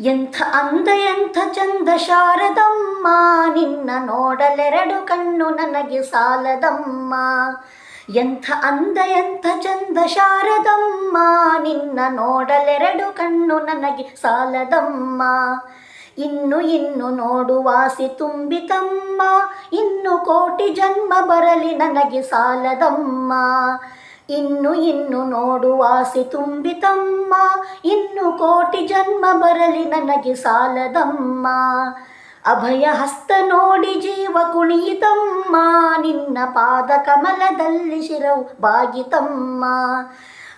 ಎಂಥ ಅಂದ, ಎಂಥ ಚಂದ ಶಾರದಮ್ಮ, ನಿನ್ನ ನೋಡಲೆರಡು ಕಣ್ಣು ನನಗೆ ಸಾಲದಮ್ಮ. ಎಂಥ ಅಂದ, ಎಂಥ ಚಂದ ಶಾರದಮ್ಮ, ನಿನ್ನ ನೋಡಲೆರಡು ಕಣ್ಣು ನನಗೆ ಸಾಲದಮ್ಮ. ಇನ್ನು ಇನ್ನು ನೋಡುವಾಸಿ ತುಂಬಿತಮ್ಮ, ಇನ್ನು ಕೋಟಿ ಜನ್ಮ ಬರಲಿ ನನಗೆ ಸಾಲದಮ್ಮ. ಇನ್ನು ಇನ್ನು ನೋಡುವಾಸಿ ತುಂಬಿತಮ್ಮ. ಇನ್ನು ಕೋಟಿ ಜನ್ಮ ಬರಲಿ ನನಗೆ ಸಾಲದಮ್ಮ. ಅಭಯ ಹಸ್ತ ನೋಡಿ ಜೀವ ಕುಣಿಯಿತಮ್ಮ. ನಿನ್ನ ಪಾದ ಕಮಲದಲ್ಲಿ ಶಿರವು ಬಾಗಿತಮ್ಮ.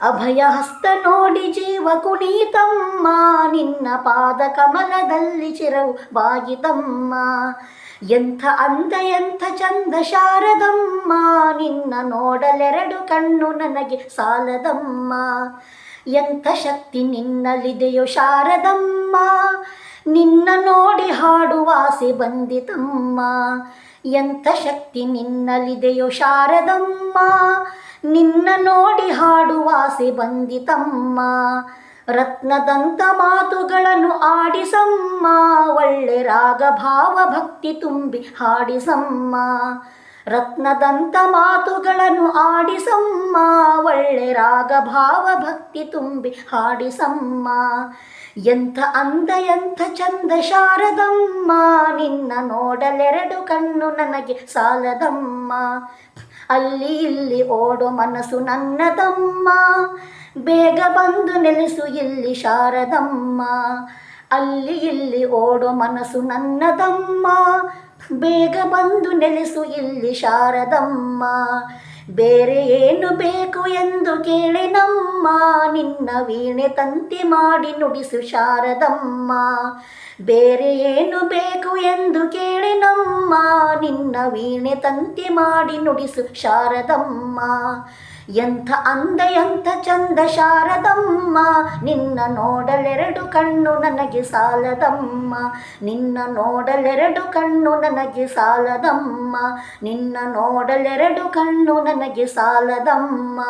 ಅಭಯ ಹಸ್ತ ನೋಡಿ ಜೀವ ಕುಣಿಯಿತಮ್ಮ. ನಿನ್ನ ಪಾದ ಕಮಲದಲ್ಲಿ ಶಿರವು ಬಾಗಿತಮ್ಮ. ಎಂಥ ಅಂದ, ಎಂಥ ಚಂದ ಶಾರದಮ್ಮ, ನಿನ್ನ ನೋಡಲೆರಡು ಕಣ್ಣು ನನಗೆ ಸಾಲದಮ್ಮ. ಎಂಥ ಶಕ್ತಿ ನಿನ್ನಲ್ಲಿದೆಯೋ ಶಾರದಮ್ಮ, ನಿನ್ನ ನೋಡಿ ಹಾಡುವಾಸೆ ಬಂದಿತಮ್ಮ. ಎಂಥ ಶಕ್ತಿ ನಿನ್ನಲ್ಲಿದೆಯೋ ಶಾರದಮ್ಮ, ನಿನ್ನ ನೋಡಿ ಹಾಡುವಾಸೆ ಬಂದಿತಮ್ಮ. ರತ್ನದಂತ ಮಾತುಗಳನ್ನು ಆಡಿಸಮ್ಮ, ಒಳ್ಳೆ ರಾಗ ಭಾವ ಭಕ್ತಿ ತುಂಬಿ ಹಾಡಿಸಮ್ಮ. ರತ್ನದಂತ ಮಾತುಗಳನ್ನು ಆಡಿಸಮ್ಮ, ಒಳ್ಳೆ ರಾಗ ಭಾವ ಭಕ್ತಿ ತುಂಬಿ ಹಾಡಿಸಮ್ಮ. ಎಂಥ ಅಂದ, ಎಂಥ ಚಂದ ಶಾರದಮ್ಮ, ನಿನ್ನ ನೋಡಲೆರಡು ಕಣ್ಣು ನನಗೆ ಸಾಲದಮ್ಮ. ಅಲ್ಲಿ ಇಲ್ಲಿ ಓಡೋ ಮನಸ್ಸು ನನ್ನದಮ್ಮ. ಬೇಗ ಬಂದು ನೆಲೆಸು ಇಲ್ಲಿ ಶಾರದಮ್ಮ. ಅಲ್ಲಿ ಇಲ್ಲಿ ಓಡೋ ಮನಸ್ಸು ನನ್ನದಮ್ಮ. ಬೇಗ ಬಂದು ನೆಲೆಸು ಇಲ್ಲಿ ಶಾರದಮ್ಮ. ಬೇರೆ ಏನು ಬೇಕು ಎಂದು ಕೇಳಿ ನಮ್ಮ. ನಿನ್ನ ವೀಣೆ ತಂತಿ ಮಾಡಿ ನುಡಿಸು ಶಾರದಮ್ಮ. ಬೇರೆ ಏನು ಬೇಕು ಎಂದು ಕೇಳಿನಮ್ಮ ನಿನ್ನ ವೀಣೆ ತಂತಿ ಮಾಡಿ ನುಡಿಸು ಶಾರದಮ್ಮ. ಎಂಥ ಅಂದ, ಎಂಥ ಚಂದ ಶಾರದಮ್ಮ, ನಿನ್ನ ನೋಡಲೆರಡು ಕಣ್ಣು ನನಗೆ ಸಾಲದಮ್ಮ. ನಿನ್ನ ನೋಡಲೆರಡು ಕಣ್ಣು ನನಗೆ ಸಾಲದಮ್ಮ. ನಿನ್ನ ನೋಡಲೆರಡು ಕಣ್ಣು ನನಗೆ ಸಾಲದಮ್ಮ.